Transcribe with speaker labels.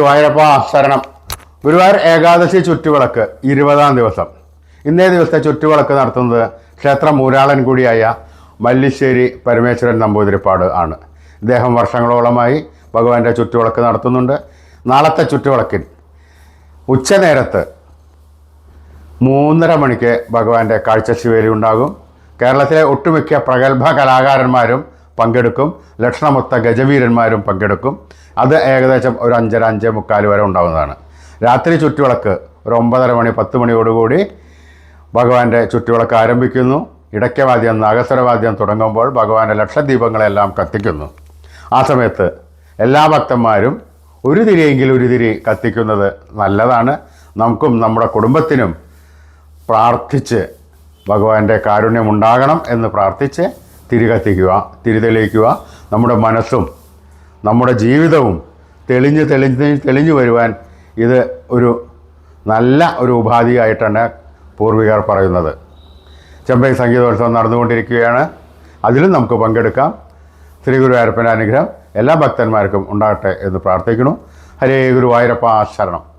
Speaker 1: ഗുരുവായൂരപ്പ ശരണം. ഗുരുവായൂർ ഏകാദശി ചുറ്റുവിളക്ക് ഇരുപതാം ദിവസം. ഇന്നേ ദിവസത്തെ ചുറ്റുവിളക്ക് നടത്തുന്നത് ക്ഷേത്രം മൂരാളൻ കൂടിയായ മല്ലിശ്ശേരി പരമേശ്വരൻ നമ്പൂതിരിപ്പാട് ആണ്. ഇദ്ദേഹം വർഷങ്ങളോളമായി ഭഗവാന്റെ ചുറ്റുവിളക്ക് നടത്തുന്നുണ്ട്. നാളത്തെ ചുറ്റുവിളക്കിൽ ഉച്ചനേരത്ത് മൂന്നര മണിക്ക് ഭഗവാന്റെ കാഴ്ചശിവേലി ഉണ്ടാകും. കേരളത്തിലെ ഒട്ടുമിക്ക പ്രഗത്ഭ കലാകാരന്മാരും പങ്കെടുക്കും. ലക്ഷണമൊത്ത ഗജവീരന്മാരും പങ്കെടുക്കും. അത് ഏകദേശം ഒരു അഞ്ചര അഞ്ചേ മുക്കാൽ വരെ ഉണ്ടാകുന്നതാണ് രാത്രി ചുറ്റുവിളക്ക് ഒരു ഒമ്പതര മണി പത്ത് മണിയോടുകൂടി ഭഗവാന്റെ ചുറ്റുവിളക്ക് ആരംഭിക്കുന്നു. ഇടയ്ക്കവാദ്യം നാഗസ്വരവാദ്യം തുടങ്ങുമ്പോൾ ഭഗവാന്റെ ലക്ഷദീപങ്ങളെല്ലാം കത്തിക്കുന്നു. ആ സമയത്ത് എല്ലാ ഭക്തന്മാരും ഒരു തിരിയെങ്കിലും ഒരു തിരി കത്തിക്കുന്നത് നല്ലതാണ്. നമുക്കും നമ്മുടെ കുടുംബത്തിനും പ്രാർത്ഥിച്ച് ഭഗവാന്റെ കാരുണ്യം ഉണ്ടാകണം എന്ന് പ്രാർത്ഥിച്ച് തിരി കത്തിക്കുക തിരി തെളിയിക്കുക നമ്മുടെ മനസ്സും നമ്മുടെ ജീവിതവും തെളിഞ്ഞ് തെളിഞ്ഞ് തെളിഞ്ഞു വരുവാൻ ഇത് ഒരു നല്ല ഒരു ഉപാധിയായിട്ടാണ് പൂർവികർ പറയുന്നത്. ചെമ്പൈ സംഗീതോത്സവം നടന്നുകൊണ്ടിരിക്കുകയാണ്. അതിലും നമുക്ക് പങ്കെടുക്കാം. ശ്രീ ഗുരുവായൂരപ്പന്റെ അനുഗ്രഹം എല്ലാ ഭക്തന്മാർക്കും ഉണ്ടാകട്ടെ എന്ന് പ്രാർത്ഥിക്കുന്നു. ഹരേ ഗുരുവായൂരപ്പ ശരണം